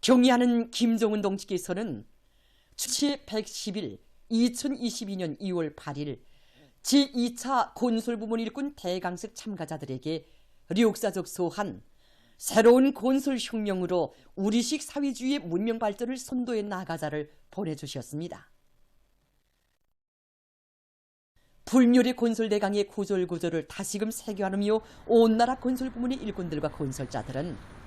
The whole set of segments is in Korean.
경의하는 김정은 동지께서는 주치 110일 2022년 2월 8일 제2차 건설부문 일꾼 대강습 참가자들에게 역사적 소한 새로운 건설 혁명으로 우리식 사회주의의 문명 발전을 선도해 나가자를 보내주셨습니다. 불멸의 건설대강의 구절구절을 다시금 새겨하며 온 나라 건설부문의 일꾼들과 건설자들은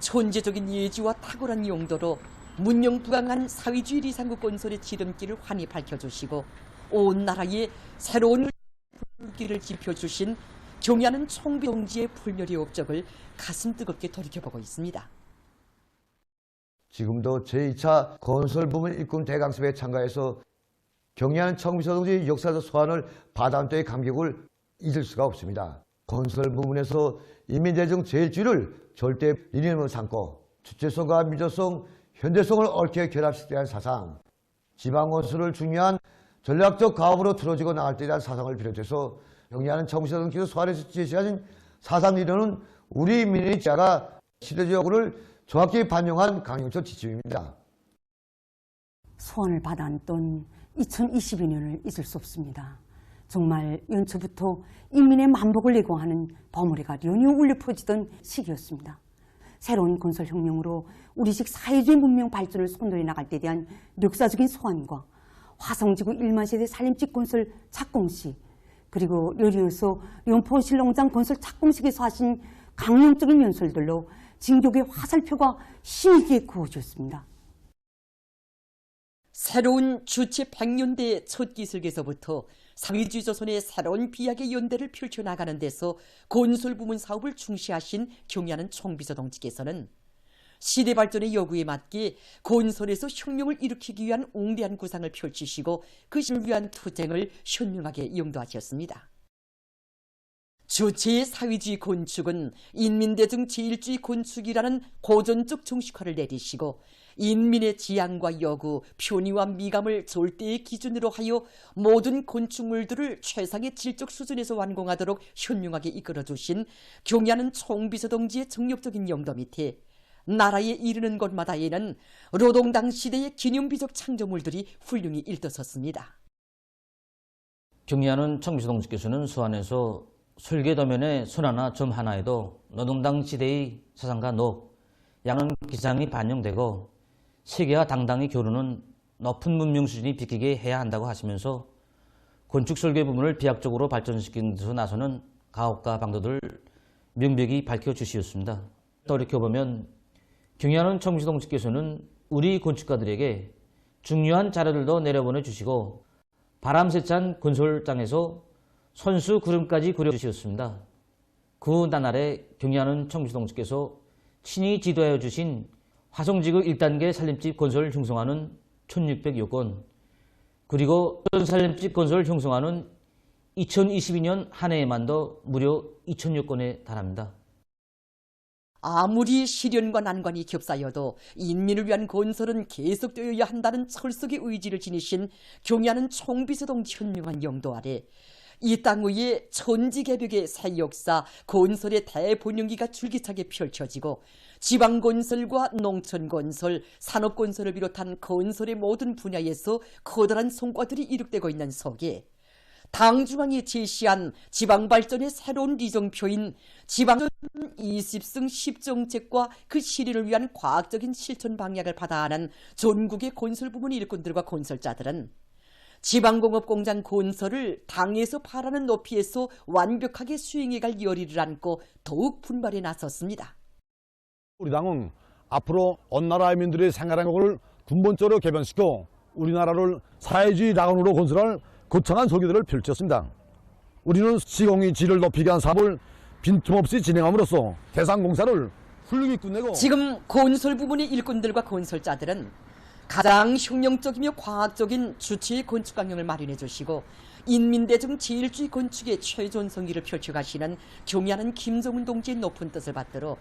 천재적인 예지와 탁월한 용도로 문명부강한 사회주의 리상국 건설의 지름길을 환히 밝혀주시고 온 나라에 새로운 불길을 지펴주신 경의하는 총비동지의 불멸의 업적을 가슴 뜨겁게 돌이켜보고 있습니다. 지금도 제2차 건설부문 일꾼 대강습에 참가해서 경의하는 청비서동지 역사적 소환을 때의 감격을 잊을 수가 없습니다. 건설 부문에서 인민대중 제일주의를 절대 이념으로 삼고 주체성과 민족성, 현대성을 얽혀 결합시켜야 한 사상, 지방건설을 중요한 전략적 가업으로 틀어지고 나갈 때에 대한 사상을 비롯해서 경의하는 청비서동지에서 소환해서 제시하신 사상 이론은 우리 민의 자가 시대적으로를 정확히 반영한 강용철 지침입니다. 소원을 받아안던 2022년을 잊을 수 없습니다. 정말 연초부터 인민의 만복을 예고하는 버무리가 연이 울려 퍼지던 시기였습니다. 새로운 건설혁명으로 우리식 사회주의 문명 발전을 선도해 나갈 때 대한 역사적인 소환과 화성지구 1만 세대 살림집 건설 착공식 그리고 여리여서 연포 신농장 건설 착공식에서 하신 강령적인 연설들로 진격의 화살표가 힘있게 그어졌습니다. 새로운 주체 100년대 첫 기술에서부터 사회주의 조선의 새로운 비약의 연대를 펼쳐나가는 데서 건설 부문 사업을 중시하신 경의하는 총비서 동지께서는 시대 발전의 요구에 맞게 건설에서 혁명을 일으키기 위한 웅대한 구상을 펼치시고 그것을 위한 투쟁을 현명하게 용도하셨습니다. 주체의 사회주의 건축은 인민대중 제일주의 건축이라는 고전적 정식화를 내리시고 인민의 지향과 여구, 편의와 미감을 절대의 기준으로 하여 모든 건축물들을 최상의 질적 수준에서 완공하도록 현명하게 이끌어주신 경의하는 총비서 동지의 정력적인 영도 밑에 나라에 이르는 곳마다에는 노동당 시대의 기념비적 창조물들이 훌륭히 일떠섰습니다. 경의하는 청비서 동지께서는 수안에서 설계도면에 손 하나 점 하나에도 노동당 시대의 사상과 노, 양은 기상이 반영되고 세계와 당당히 교류는 높은 문명 수준이 비키게 해야 한다고 하시면서 건축 설계 부분을 비약적으로 발전시키는 데서 나서는 가옥과 방도들 명백히 밝혀주시었습니다. 돌이켜보면 경의하는 청비서동지께서는 우리 건축가들에게 중요한 자료들도 내려보내 주시고 바람세찬 건설장에서 선수 구름까지 그려주셨습니다. 그 나날에 경의하는 청비서동지께서 친히 지도하여 주신 화성지구 1단계 살림집 건설 형성화는 1600여 건, 그리고 살림집 건설 형성화는 2022년 한 해에만도 무려 2000여 건에 달합니다. 아무리 시련과 난관이 겹싸여도 인민을 위한 건설은 계속되어야 한다는 철석의 의지를 지니신 경의하는 총비서동지 현명한 영도 아래 이 땅 위에 천지개벽의 새 역사, 건설의 대본영기가 줄기차게 펼쳐지고 지방건설과 농촌건설, 산업건설을 비롯한 건설의 모든 분야에서 커다란 성과들이 이룩되고 있는 속에 당중앙이 제시한 지방발전의 새로운 리정표인 지방전 20승 10정책과 그 실현을 위한 과학적인 실천 방향을 받아하는 전국의 건설 부문 일꾼들과 건설자들은 지방공업 공장 건설을 당에서 바라는 높이에서 완벽하게 수행해갈 열의를 안고 더욱 분발에 나섰습니다. 우리 당은 앞으로 온 나라 민들의 생활행동을 근본적으로 개변시켜 우리나라를 사회주의 낙원으로 건설할 거창한 설계들을 펼쳤습니다. 우리는 시공의 질을 높이기 위한 사업을 빈틈없이 진행함으로써 대상공사를 훌륭히 끝내고 지금 건설 부문의 일꾼들과 건설자들은 가장 혁명적이며 과학적인 주체의 건축 강령을 마련해 주시고 인민대중 제일주의 건축의 최전성기를 펼쳐가시는 경의하는 김정은 동지의 높은 뜻을 받들어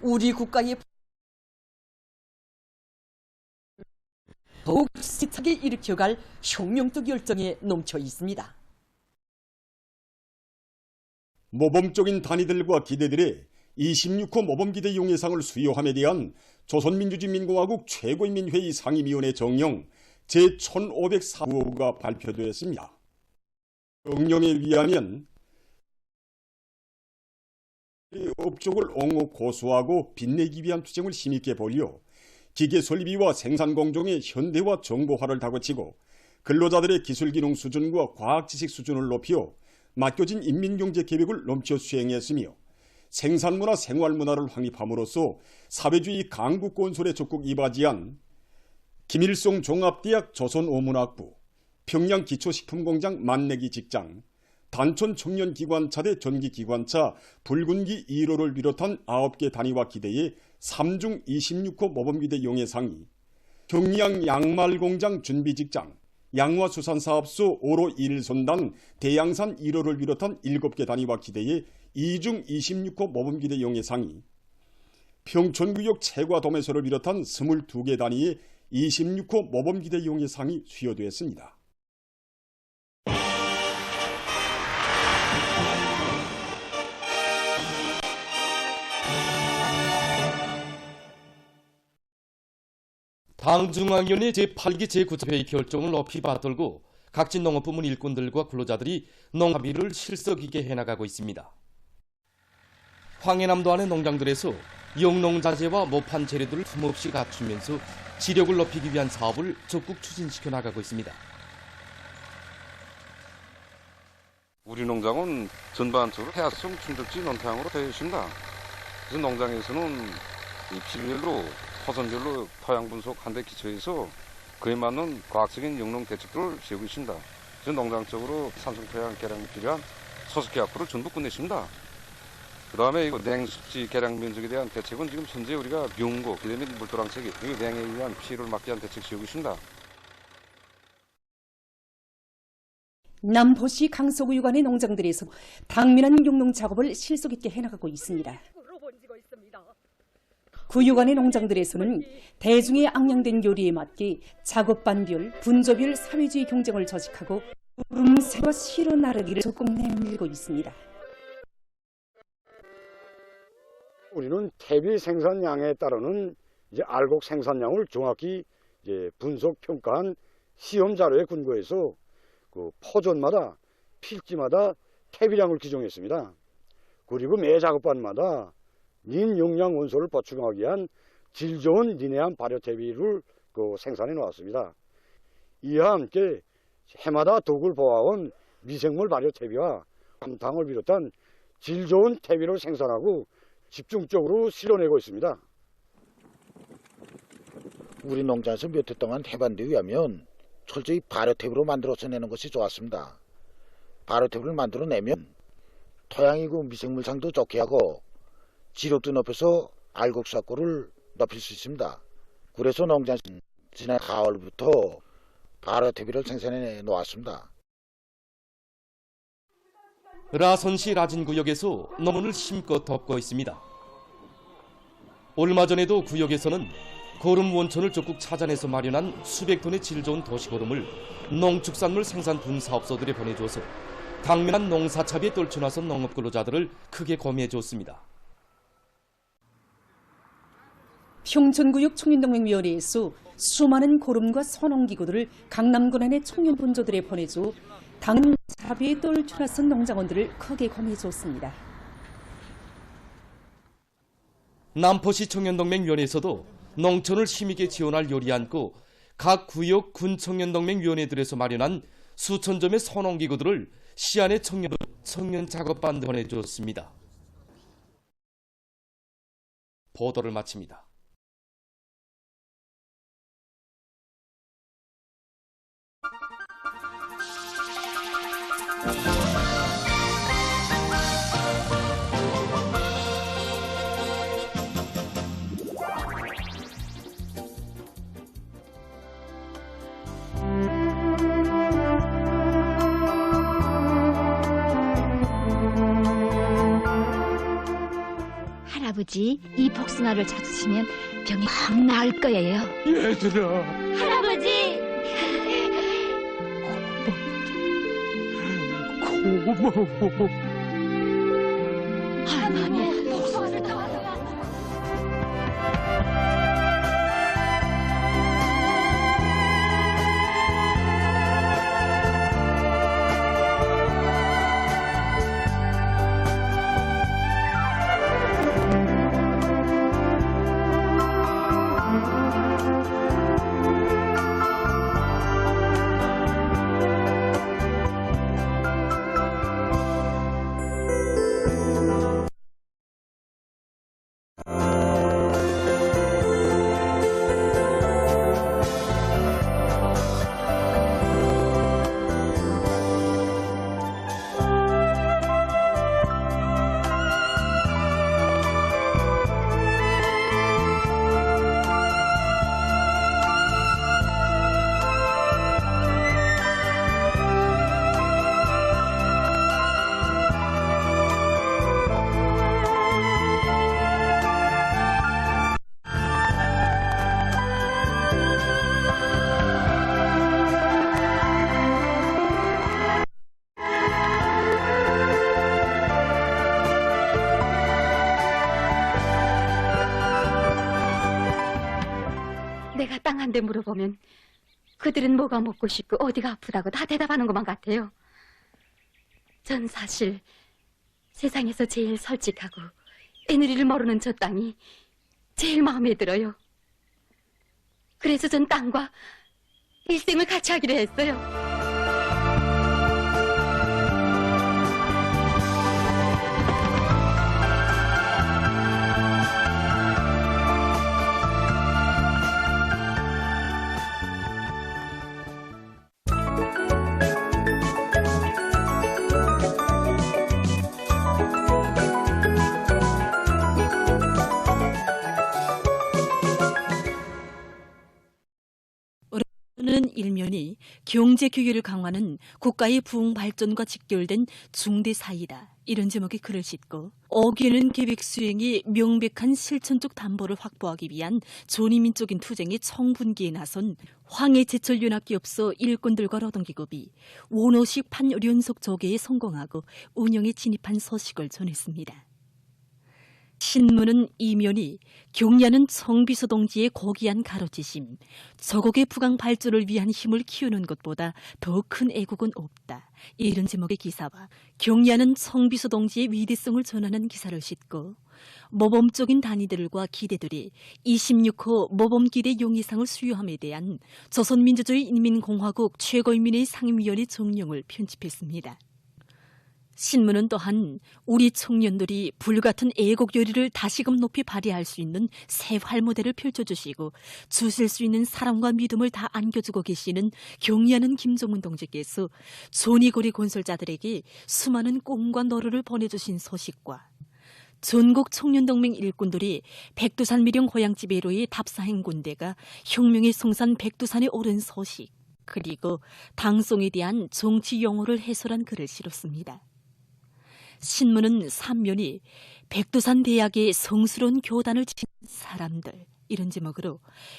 우리 국가의 더욱 시차게 일으켜갈 혁명적 열정에 넘쳐 있습니다. 모범적인 단위들과 기대들이 26호 모범기대 용예상을 수여함에 대한 조선민주주의민공화국 최고인민회의 상임위원회 정령 제1504호가 발표되었습니다. 정령에 의하면 업종을 옹호 고수하고 빛내기 위한 투쟁을 힘있게 벌여 기계 설비와 생산 공정의 현대화 정보화를 다그치고 근로자들의 기술기능 수준과 과학지식 수준을 높여 맡겨진 인민경제 계획을 넘쳐 수행했으며 생산문화 생활문화를 확립함으로써 사회주의 강국 건설에 적극 이바지한 김일성 종합대학 조선오문학부, 평양 기초식품공장 만내기 직장, 단촌 청년기관차 대 전기기관차 붉은기 1호를 비롯한 9개 단위와 기대의 3중 26호 모범기대 용예상이 경량 양말공장 준비직장, 양화수산사업소 5로 1선단 대양산 1호를 비롯한 7개 단위와 기대의 2중 26호 모범기대 용예상이 평촌구역 채과도매소를 비롯한 22개 단위의 26호 모범기대 용예상이 수여되었습니다. 당중앙위원회 제8기 제9차 회의 결정을 높이 받들고 각진 농업부문 일꾼들과 근로자들이 농합의를 실속 있게 해나가고 있습니다. 황해남도 안의 농장들에서 영농자재와 모판 재료들을 틈없이 갖추면서 지력을 높이기 위한 사업을 적극 추진시켜 나가고 있습니다. 우리 농장은 전반적으로 해야성 충족지 논탕으로 되어 있습니다. 그래서 농장에서는 이 필별로 토선별로 토양 분석한 데 기초해서 그에 맞는 과학적인 영농 대책들을 세우고 있습니다. 그래서 농장적으로 산성 토양 개량이 필요한 소속 계약부를 전부 끝냈습니다. 그 다음에 이거 냉습지 개량 면적에 대한 대책은 지금 현재 우리가 명고, 그다음에 물도랑채기, 이 냉에 의한 피해를 막기 위한 대책 세우고 있습니다. 남포시 강서구 유관의 농장들에서 당면한 용농 작업을 실속 있게 해나가고 있습니다. 구유관의 농장들에서는 대중의 악량된 요리에 맞게 작업반별, 분조별 사회주의 경쟁을 저직하고 음색과 실어 나르기를 적극 내밀고 있습니다. 우리는 퇴비 생산량에 따르는 이제 알곡 생산량을 정확히 이제 분석 평가한 시험 자료에 근거해서 그 포존마다 필지마다 퇴비량을 기정했습니다. 그리고 매 작업반마다 닌 용량 원소를 보충하기 위한 질 좋은 리네암 발효 퇴비를 그 생산해 놓았습니다. 이와 함께 해마다 독을 보아온 미생물 발효 퇴비와 감탕을 비롯한 질 좋은 퇴비를 생산하고 집중적으로 실어내고 있습니다. 우리 농장에서 몇 해 동안 해본 데 의하면 철저히 발효탭으로 만들어서 내는 것이 좋았습니다. 발효탭을 만들어내면 토양이고 미생물상도 좋게 하고 지력도 높여서 알곡 수확고를 높일 수 있습니다. 그래서 농장에서 지난 가을부터 발효탭을 생산해 놓았습니다. 라선시 라진 구역에서 농원을 힘껏 덮고 있습니다. 얼마 전에도 구역에서는 거름 원천을 적극 찾아내서 마련한 수백 톤의 질 좋은 도시거름을 농축산물 생산 분사업소들에 보내줘서 당면한 농사차비에 떨쳐나선 농업 근로자들을 크게 고미해 줬습니다. 평촌구역 청년동맹위원회에서 수많은 고름과 선홍기구들을 강남 권한의 청년 분조들에 보내줘 당 사비에 떨쳐나선 농장원들을 크게 고미해 줬습니다. 남포시 청년동맹위원회에서도 농촌을 힘있게 지원할 요리 안고 각 구역 군 청년동맹위원회들에서 마련한 수천 점의 선홍기구들을 시안의 청년, 청년 작업반 에 보내줬습니다. 보도를 마칩니다. 할아버지, 이 복숭아를 드시면 병이 확 나을 거예요. 얘들아, 할아버지! 고마워. 할 대 물어보면 그들은 뭐가 먹고 싶고 어디가 아프다고 다 대답하는 것만 같아요. 전 사실 세상에서 제일 솔직하고 애누리를 모르는 저 땅이 제일 마음에 들어요. 그래서 전 땅과 일생을 같이 하기로 했어요. 일면이 경제 규율을 강화하는 국가의 부흥 발전과 직결된 중대 사이다. 이런 제목의 글을 싣고 어기는 계획 수행이 명백한 실천적 담보를 확보하기 위한 존이민적인 투쟁의 청분기에 나선 황해제철연합기업소 일꾼들과 노동기업이 원호식 판연속 조개에 성공하고 운영에 진입한 소식을 전했습니다. 신문은 이면이 경야는 청비서 동지의 고귀한 가로지심, 저곡의 부강 발전을 위한 힘을 키우는 것보다 더 큰 애국은 없다. 이런 제목의 기사와 경야는 청비서 동지의 위대성을 전하는 기사를 싣고 모범적인 단위들과 기대들이 26호 모범기대 용의상을 수여함에 대한 조선민주주의 인민공화국 최고인민의 상임위원회 정령을 편집했습니다. 신문은 또한 우리 청년들이 불같은 애국 요리를 다시금 높이 발휘할 수 있는 새 활모델을 펼쳐주시고 주실 수 있는 사랑과 믿음을 다 안겨주고 계시는 경의하는 김종문 동지께서 존이고리 건설자들에게 수많은 꿈과 너루를 보내주신 소식과 전국 청년동맹 일꾼들이 백두산 미령 고향집에 로의 답사행 군대가 혁명의 송산 백두산에 오른 소식 그리고 당송에 대한 정치 용어를 해설한 글을 실었습니다. 신문은 삼면이 백두산 대학의 성스러운 교단을 지닌 사람들 이런 제목으로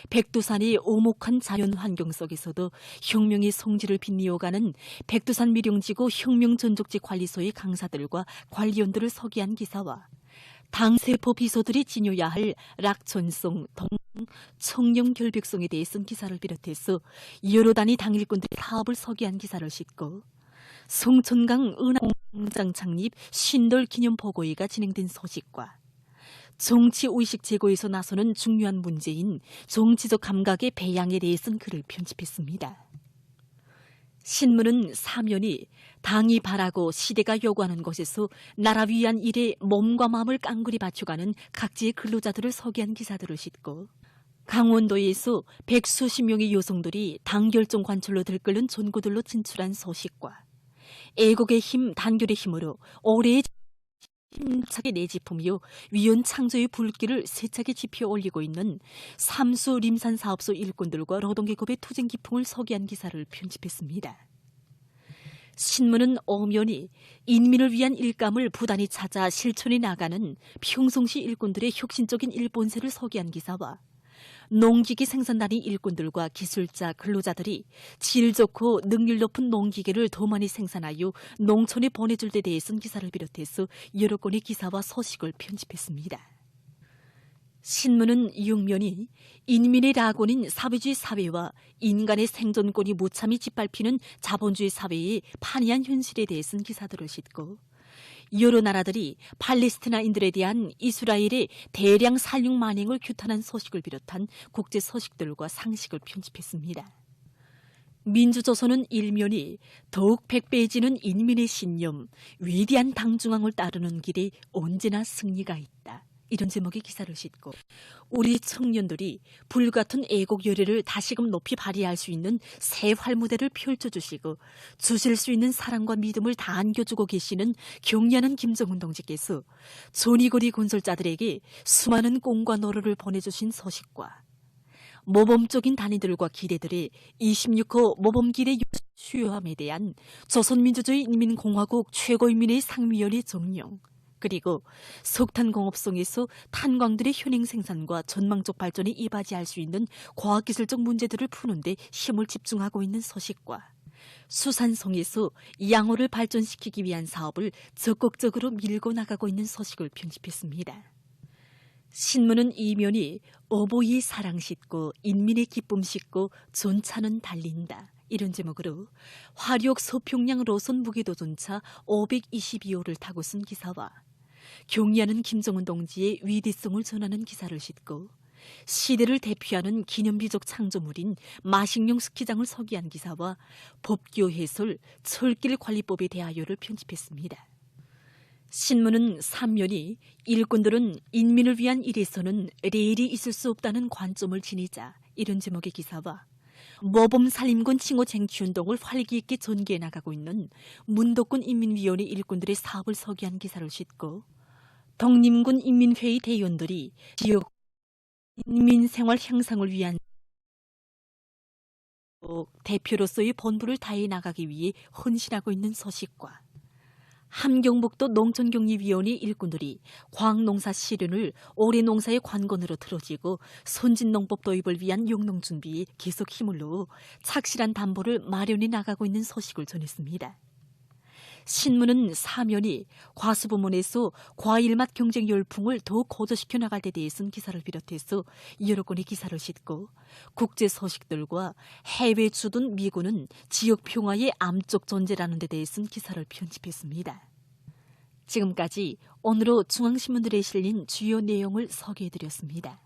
백두산이 오목한 자연 환경 속에서도 혁명의 성질을 빛내어가는 백두산 미령지구 혁명 전족지 관리소의 강사들과 관리원들을 소개한 기사와 당세포 비서들이 지녀야 할 락천송, 동, 청령 결백송에 대해 쓴 기사를 비롯해서 여러 단위 당일꾼들의 사업을 소개한 기사를 싣고 송천강 은하공장 창립 신돌 기념 보고회가 진행된 소식과 정치 의식 제고에서 나서는 중요한 문제인 정치적 감각의 배양에 대해 쓴 글을 편집했습니다. 신문은 사면이 당이 바라고 시대가 요구하는 것에서 나라 위한 일에 몸과 마음을 깡그리 바쳐가는 각지의 근로자들을 소개한 기사들을 싣고 강원도에서 백수십 명의 여성들이 당결정 관철로 들끓는 전구들로 진출한 소식과 애국의 힘, 단결의 힘으로 올해의 힘차게 내지품이요 위원 창조의 불길을 세차게 지펴 올리고 있는 삼수 림산 사업소 일꾼들과 노동계급의 투쟁 기풍을 소개한 기사를 편집했습니다. 신문은 엄연히 인민을 위한 일감을 부단히 찾아 실천해 나가는 평송시 일꾼들의 혁신적인 일본세를 소개한 기사와 농기계 생산단위 일꾼들과 기술자, 근로자들이 질 좋고 능률 높은 농기계를 더 많이 생산하여 농촌에 보내줄 데 대해 쓴 기사를 비롯해서 여러 건의 기사와 소식을 편집했습니다. 신문은 육면이 인민의 낙원인 사회주의 사회와 인간의 생존권이 무참히 짓밟히는 자본주의 사회의 판이한 현실에 대해 쓴 기사들을 싣고 여러 나라들이 팔레스티나인들에 대한 이스라엘의 대량 살육 만행을 규탄한 소식을 비롯한 국제 소식들과 상식을 편집했습니다. 민주조선은 일면이 더욱 백배해지는 인민의 신념, 위대한 당중앙을 따르는 길에 언제나 승리가 있다. 이런 제목의 기사를 싣고 우리 청년들이 불같은 애국 열애를 다시금 높이 발휘할 수 있는 새 활무대를 펼쳐주시고 주실 수 있는 사랑과 믿음을 다 안겨주고 계시는 경리하는 김정은 동지께서 존이거리 건설자들에게 수많은 꿈과 노래를 보내주신 소식과 모범적인 단위들과 기대들의 26호 모범기대 수요함에 대한 조선민주주의 인민공화국 최고인민의 상위원회 정령 그리고 석탄공업성에서 탄광들의 현행 생산과 전망적 발전에 이바지할 수 있는 과학기술적 문제들을 푸는데 힘을 집중하고 있는 소식과 수산성에서 양호를 발전시키기 위한 사업을 적극적으로 밀고 나가고 있는 소식을 편집했습니다. 신문은 이면이 어보이의 사랑 싣고 인민의 기쁨 싣고 존차는 달린다. 이런 제목으로 화력 서평양 로선 무게도전차 522호를 타고 쓴 기사와 경의하는 김정은 동지의 위대성을 전하는 기사를 싣고 시대를 대표하는 기념비적 창조물인 마식령 스키장을 서기한 기사와 법규 해설 철길 관리법에 대하여를 편집했습니다. 신문은 3면이 일꾼들은 인민을 위한 일에서는 레일이 있을 수 없다는 관점을 지니자 이런 제목의 기사와 모범 살림군 칭호 쟁취 운동을 활기 있게 전개해 나가고 있는 문덕군 인민위원회 일꾼들의 사업을 서기한 기사를 싣고 덕림군 인민회의 대의원들이 지역 인민생활 향상을 위한 대표로서의 본부를 다해 나가기 위해 헌신하고 있는 소식과 함경북도 농촌경리위원회 일꾼들이 광농사 실현을 올해 농사의 관건으로 들어지고 선진농법 도입을 위한 용농 준비에 계속 힘을 넣어 착실한 담보를 마련해 나가고 있는 소식을 전했습니다. 신문은 사면이 과수 부문에서 과일맛 경쟁 열풍을 더욱 고조시켜 나갈 데 대해 쓴 기사를 비롯해서 여러 건의 기사를 싣고 국제 소식들과 해외 주둔 미군은 지역 평화의 암적 존재라는 데 대해 쓴 기사를 편집했습니다. 지금까지 오늘로 중앙신문들에 실린 주요 내용을 소개해드렸습니다.